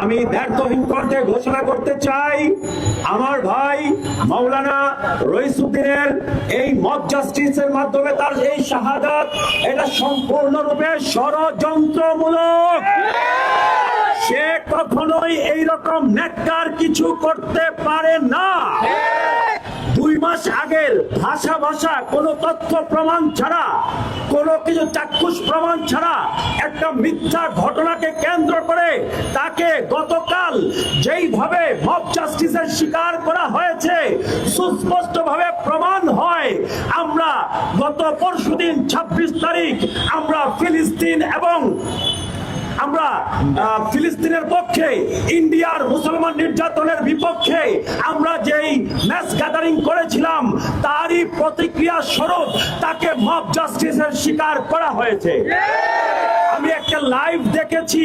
আমি দ্ব্যর্থহীন কণ্ঠে ঘোষণা করতে চাই। আমার ভাই মাওলানা রইসুদ্দিনের এই মত জাস্টিসের মাধ্যমে তার এই শাহাদাত, এটা সম্পূর্ণরূপে ষড়যন্ত্রমূলক। সে কখনোই এইরকম নেককার কিছু করতে পারে না। মাস আগের ভাষা ভাষা, কোনো তথ্য প্রমাণ ছাড়া, কোনো কিছু চাক্ষুষ প্রমাণ ছাড়া একটা মিথ্যা ঘটনাকে কেন্দ্র করে তাকে গতকাল যেইভাবে মব জাস্টিসের শিকার করা হয়েছে, সুস্পষ্টভাবে প্রমাণ হয়। আমরা গত পরশুদিন ছাব্বিশ তারিখ আমরা ফিলিস্তিন এবং আমরা ফিলিস্তিনের পক্ষে, ইন্ডিয়ার মুসলমান নির্যাতনের বিপক্ষে আমরা যেই ম্যাচ গ্যাদারিং করেছিলাম, তারই প্রতিক্রিয়া স্বরূপ তাকে মব জাস্টিসের শিকার করা হয়েছে। আমি একটা লাইভ দেখেছি,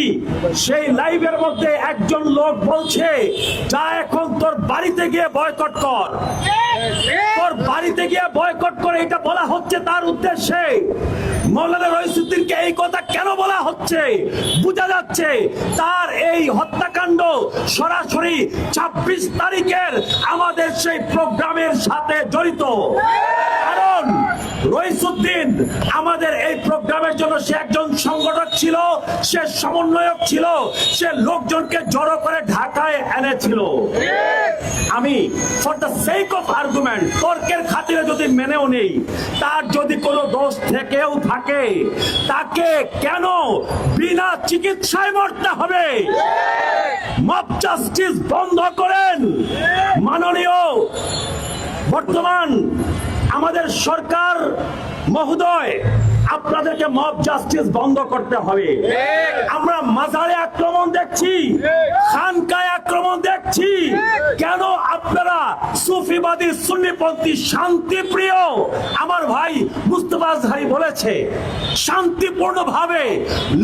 সেই লাইভের মধ্যে একজন লোক বলছে, যা এখন তোর বাড়িতে গিয়ে বয়কট কর। তোর বাড়িতে গিয়ে বয়কট করে, এটা বলা হচ্ছে তার উদ্দেশ্যে। মৌলানা রইসুদ্দিনকে এই কথা কেন বলা হচ্ছে? বোঝা যাচ্ছে তার এই হত্যাকাণ্ড সরাসরি ছাব্বিশ তারিখের আমাদের সেই প্রোগ্রামের সাথে জড়িত। কারণ রইসুদ্দিন আমাদের এই প্রোগ্রামের জন্য সে একজন সংগঠক ছিল, সে সমন্বয়ক ছিল, সে লোকজনকে জড়ো করে ঢাকায় এনেছিল। আমি for the sake of argument তর্কের খাতিরে যদি মেনেও নেই, তার যদি কোনো দোষ থেকেও থাকে, তাকে কেন বিনা চিকিৎসায় মরতে হবে? মব জাস্টিস বন্ধ করেন। মাননীয়, বর্তমান আমাদের সরকার মহোদয় আপনাদেরকে মব জাস্টিস বন্ধ করতে হবে। আমরা মাজারে আক্রমণ দেখছি খানকায় আক্রমণ দেখছি। কেন আপনারা সুফিবাদী সুন্নিপন্থী শান্তি প্রিয় আমার ভাই মুস্তফা আজহারি বলেছে শান্তিপূর্ণ ভাবে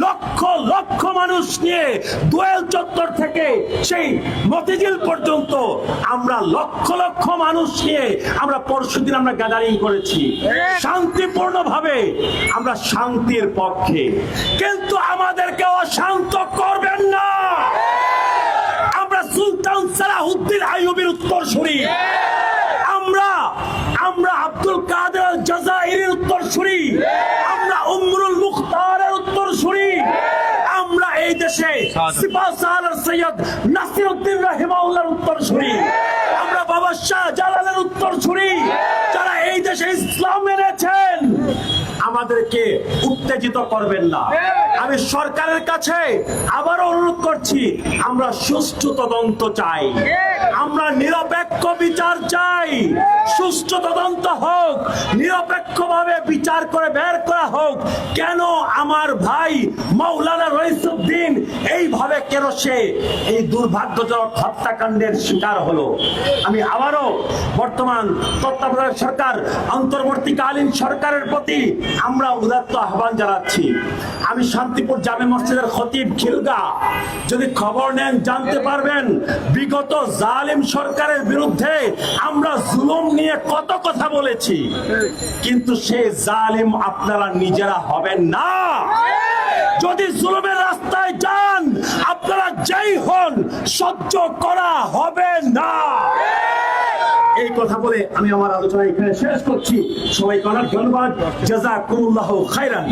লক্ষ লক্ষ মানুষ নিয়ে দোয়েল চত্বর থেকে সেই মতিঝিল পর্যন্ত আমরা লক্ষ লক্ষ মানুষ নিয়ে আমরা পরশুদিন আমরা গ্যাদারিং করেছি। শান্তিপূর্ণ ভাবে আমরা শান্তির পক্ষে। কিন্তু আমাদেরকে অশান্ত করবেন না। আমরা সুলতান সালাহুদ্দিন আইয়ুবের উত্তর শুনি। আমরা আমরা আব্দুল কাদের জাজাইরের উত্তর শুনি। আমরা উমরুল মুখতারের উত্তর শুনি। আমরা এই দেশে সৈয়দ নাসিরউদ্দিন রাহিমাউল্লাহর উত্তর শুনি। আমরা বাবা শাহ জালালের উত্তর শুনি যারা এই দেশে ইসলাম এনেছেন আমাদেরকে উত্তেজিত করবেন না। আমি সরকারের কাছে আবারও অনুরোধ করছি আমরা সুষ্ঠু তদন্ত চাই। আমরা নিরপেক্ষ বিচার চাই। সুষ্ঠু তদন্ত হোক নিরপেক্ষভাবে বিচার করে বের করা হোক। কেন আমার ভাই মৌলানা রইসুদ্দিন এইভাবে কেন সে এই দুর্ভাগ্যজনক হত্যাকাণ্ডের শিকার হলো? আমি আবারও বর্তমান তত্ত্বাবধায়ক সরকার অন্তর্বর্তীকালীন সরকারের প্রতি আমরা উদাত্ত আহ্বান জানাচ্ছি। আমি শান্তিপুর জামে মসজিদের খতিব খিলগা। যদি খবর নেন, জানতে পারবেন, বিগত জালিম সরকারের বিরুদ্ধে আমরা জুলুম নিয়ে কত কথা বলেছি। কিন্তু সে জালিম আপনারা নিজেরা হবেন না। যদি জুলুমের রাস্তায় যান, আপনারা যেই হন, সহ্য করা হবে না। এই কথা বলে আমি আমার আলোচনা এখানে শেষ করছি। সবাই অনেক ধন্যবাদ। জাজাকুমুল্লাহ খাইরান